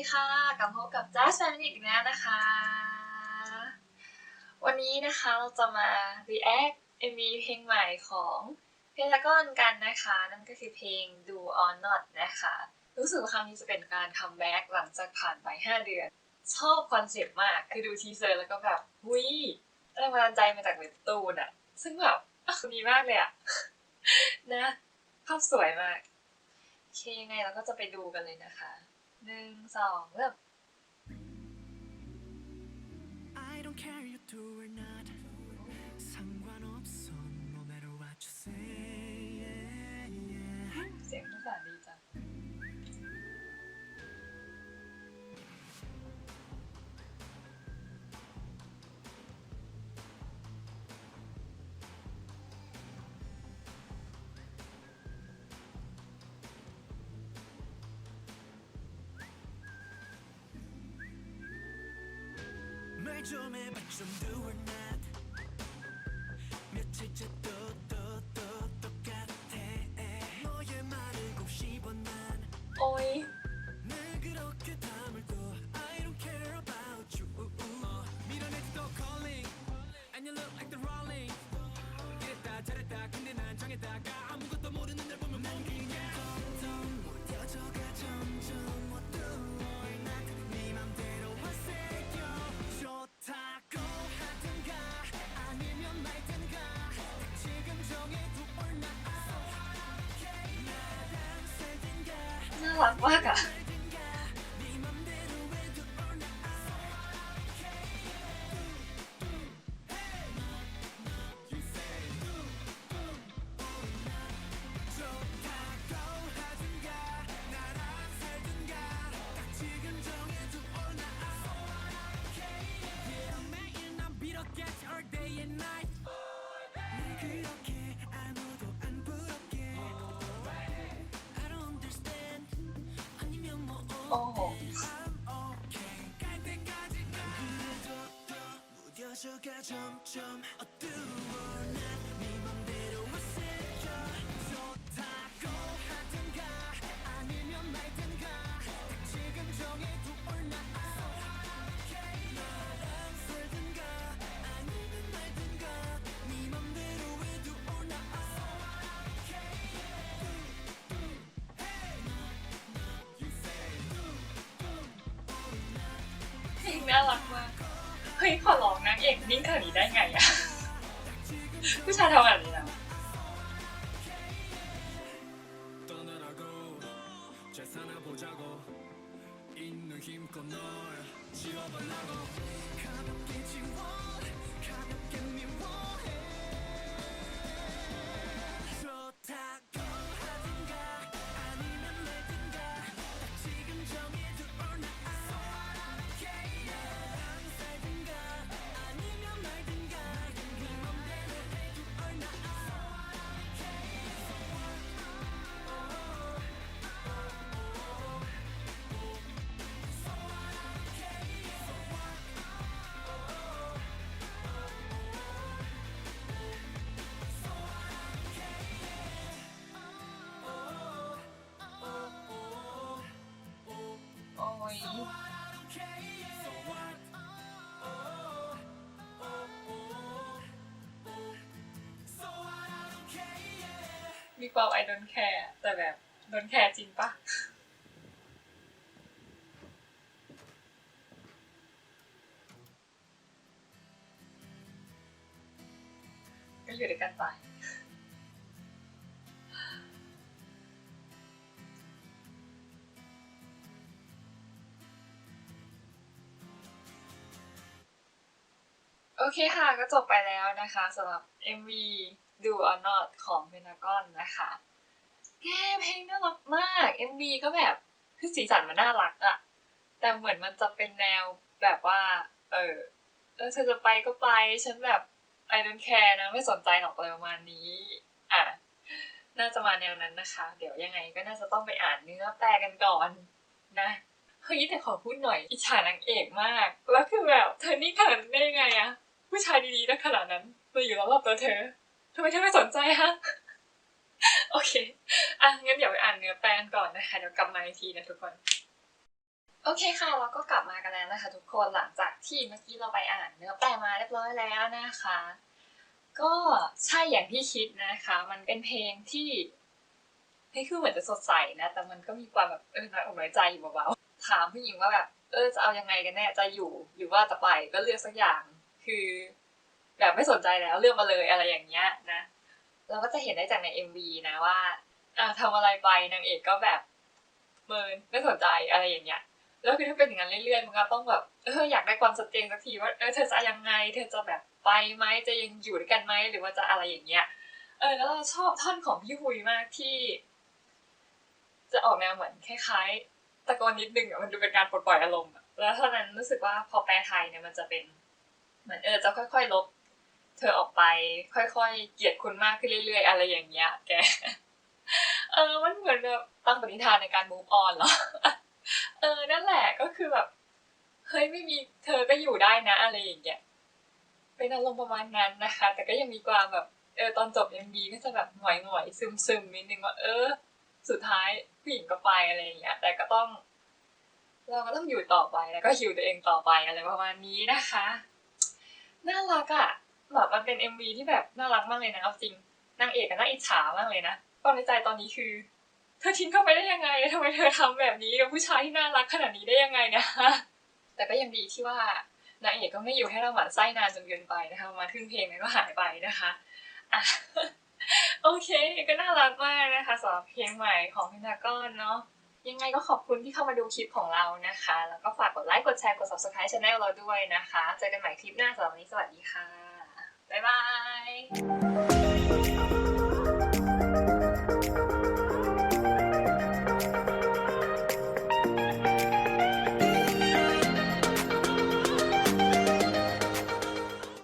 ดีค่ะ กลับพบกับจ้าแฟมินิกอีกแล้วนะคะ วันนี้นะคะเราจะมา react MV เพลงใหม่ของเพลงละก้อนกันนะคะ นั่นก็คือเพลง Do or Not นะคะ รู้สึกว่าครั้งนี้จะเป็นการคัมแบ็กหลังจากผ่านไป 5 เดือน ชอบคอนเซ็ปต์มาก คือดูทีเซอร์แล้วก็แบบหุยแรงบันดาลใจมาจากเว็บตูนอะซึ่งแบบดีมากเลยอะนะภาพสวยมากโอเคยังไงเราก็จะไปดูกันเลยนะคะ หนึ่งสองเริ่ม I don't care you do or not 말 좀 해봐 좀 do or not 며칠째 또 지 all day and night 늘 그렇게 어 งน่ารักมากเฮ้ยขอร้องนางเอกนิ่งขนาดนี้ได้ไงอะผู้ชายทำแบบนี้นะ อยมีความไอดอนแคร์แต่แบบโดนแคร์จริงปะก็อยู่ด้วยกันไป โอเคค่ะก็จบไปแล้วนะคะสำหรับ MV Do or Not ของ Pentagon นะคะแกเพลงน่ารักมาก MV ก็แบบคือสีสันมันน่ารักอะแต่เหมือนมันจะเป็นแนวแบบว่า เออเออเธอจะไปก็ไป ฉันแบบ I don't care นะ ไม่สนใจหรอกอะไรประมาณนี้ อะ น่าจะมาแนวนั้นนะคะ เดี๋ยวยังไงก็น่าจะต้องไปอ่านเนื้อแปลกันก่อนนะเฮ้ยแต่ขอพูดหน่อยอิจฉานางเอกมาก แล้วคือแบบเธอนี่ขนาดนั้นได้ไงอะ ผู้ชายดีๆได้ขนาดนั้นมาอยู่รอบๆตัวเธอทำไมเธอไม่สนใจฮะโอเค อะงั้นเดี๋ยวไปอ่านเนื้อแปลกันก่อนนะคะ เดี๋ยวกลับมาอีกทีนะทุกคน โอเคค่ะ เราก็กลับมากันแล้วนะคะ ทุกคน หลังจากที่เมื่อกี้เราไปอ่านเนื้อแปลมาเรียบร้อยแล้วนะคะ ก็ใช่อย่างที่คิดนะคะ มันเป็นเพลงที่เฮ้คือเหมือนจะสดใสนะ แต่มันก็มีความแบบเออน้อยอกน้อยใจอยู่เบาๆ ถามผู้หญิงว่าแบบ เออจะเอายังไงกันแน่ จะอยู่หรือว่าจะไป ก็เลือกสักอย่าง คือแบบไม่สนใจแล้วเลือกมาเลยอะไรอย่างเงี้ยนะเราก็จะเห็นได้จากใน MV นะว่าอ่าทำอะไรไปนางเอกก็แบบเมินไม่สนใจอะไรอย่างเงี้ยแล้วคือถ้าเป็นอย่างนั้นเรื่อยๆมันก็ต้องแบบเอออยากได้ความชัดเจนสักทีว่าเออเธอจะยังไง เธอจะแบบไปไหมจะยังอยู่ด้วยกันไหมหรือว่าจะอะไรอย่างเงี้ยเออแล้วเราชอบท่อนของพี่ฮุยมากที่ จะออกแนวเหมือนคล้ายๆตะโกนนิดนึงอะมันดูเป็นการปลดปล่อยอารมณ์แล้วเท่านั้นรู้สึกว่าพอแปลไทยเนี่ยมันจะเป็น เหมือนเออจะค่อยๆลบเธอออกไป ค่อยๆเกลียดคุณมากขึ้นเรื่อย ๆ อะไรอย่างเงี้ยแกเออมันเหมือนแบบตั้งปณิธานในการ move on เหรอเออนั่นแหละก็คือแบบเฮ้ยไม่มีเธอก็อยู่ได้นะ อะไรอย่างเงี้ยเป็นอารมณ์ประมาณนั้นนะคะ แต่ก็ยังมีความแบบเออตอนจบยังดีก็จะแบบหงอยหงอยซึมซึมๆนิดนึงว่าเออ สุดท้ายผู้หญิงก็ไปอะไรอย่างเงี้ยแต่ก็ต้อง เราก็ต้องอยู่ต่อไปแล้วก็ฮิวตัวเองต่อไปอะไรประมาณนี้นะคะ น่ารักอะแบบมันเป็น MV ที่แบบน่ารักมากเลยนะเอาจริงนางเอกก็น่าอิจฉามากเลยนะความในใจตอนนี้คือ เธอทิ้งเขาไปได้ยังไงทำไมเธอทำแบบนี้กับผู้ชายที่น่ารักขนาดนี้ได้ยังไงนะแต่ก็ยังดีที่ว่านางเอกก็ไม่อยู่ให้เราหมั่นไส้นานจนเกินไปนะคะประมาครึ่งเพลงมันก็หายไปนะคะอะโอเค ก็น่ารักมากนะคะสำหรับเพลงใหม่ของพินากอนเนาะ ยังไงก็ขอบคุณที่เข้ามาดูคลิปของเรานะคะ แล้วก็ฝากกดไลค์ กดแชร์ กด subscribe channel เราด้วยนะคะ เจอกันใหม่คลิปหน้าสำหรับวันนี้สวัสดีค่ะ บ๊ายบาย